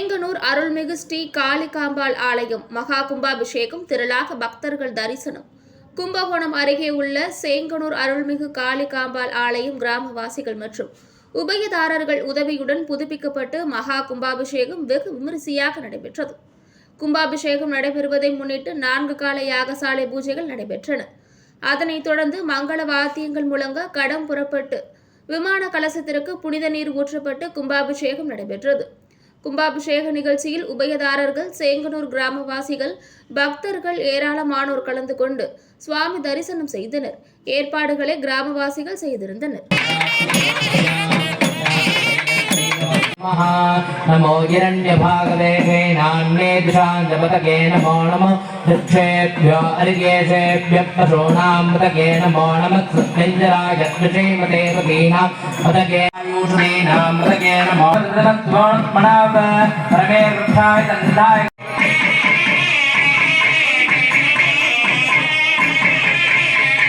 அருள்மிகு ஸ்ரீ காளிகாம்பாள் ஆலயம் மகா கும்பாபிஷேகம் திரளாக பக்தர்கள் தரிசனம். கும்பகோணம் அருகே உள்ள சேங்கனூர் அருள்மிகு காளிகாம்பாள் ஆலயம் கிராமவாசிகள் மற்றும் உபயதாரர்கள் உதவியுடன் புதுப்பிக்கப்பட்டு மகா கும்பாபிஷேகம் வெகு விமரிசையாக நடைபெற்றது. கும்பாபிஷேகம் நடைபெறுவதை முன்னிட்டு நான்கு கால யாகசாலை பூஜைகள் நடைபெற்றன. அதனைத் தொடர்ந்து மங்கள வாத்தியங்கள் முழங்க கடம் புறப்பட்டு விமான கலசத்திற்கு புனித நீர் ஊற்றப்பட்டு கும்பாபிஷேகம் நடைபெற்றது. கும்பாபிஷேக நிகழ்ச்சியில் உபயதாரர்கள் சேங்கனூர் கிராமவாசிகள் பக்தர்கள் ஏராளமானோர் கலந்து கொண்டு சுவாமி தரிசனம் செய்தனர். ஏற்பாடுகளை கிராமவாசிகள் செய்திருந்தனர். नमः नमो हिरण्यभागवे नान्ये दिशाञ्जपतके नमो नमः। दक्षेभ्यो अर्घ्येषेभ्यः पशूनां पतके नमो नमः। सत्यञ्जराय श्रीमते पतीनां पतके नमो परमे वृक्षाय दन्दाय